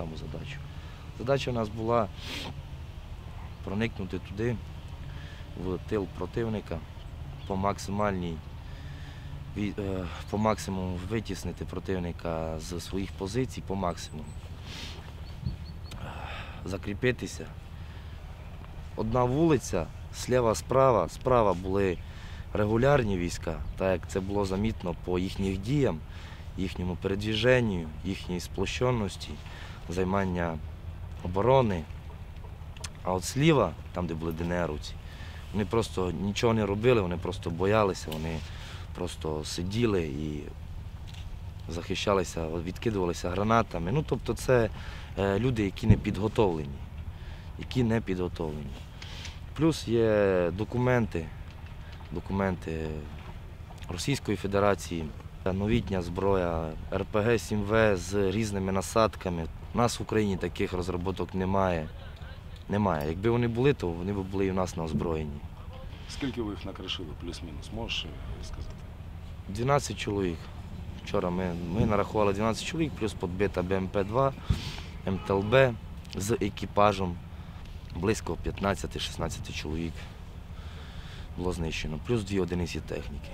саму задачу. Задача у нас була проникнути туди, в тил противника, по максимальній е, по максимуму витіснити противника з своїх позицій по максимуму. Закріпитися. Одна вулиця, сліва, справа. Справа були регулярні війська, так як це було замітно по їхніх діям, їхньому передвіженню, їхній сплощеності, займання оборони. А от сліва, там, де були ДНРовці, вони просто нічого не робили, вони просто боялися, вони просто сиділи і захищалися, відкидувалися гранатами. Ну, тобто це е, люди, які не підготовлені, які не підготовлені. Плюс є документи, документи Російської Федерації, новітня зброя, РПГ-7В з різними насадками. У нас в Україні таких розробок немає. Немає. Якби вони були, то вони б були і в нас на озброєнні. Скільки ви їх накришили, плюс-мінус, можеш е, сказати? 12 чоловік. Вчора ми, ми нарахували 12 чоловік, плюс підбита БМП-2, МТЛБ з екіпажем. Близько 15-16 чоловік було знищено, плюс дві одиниці техніки.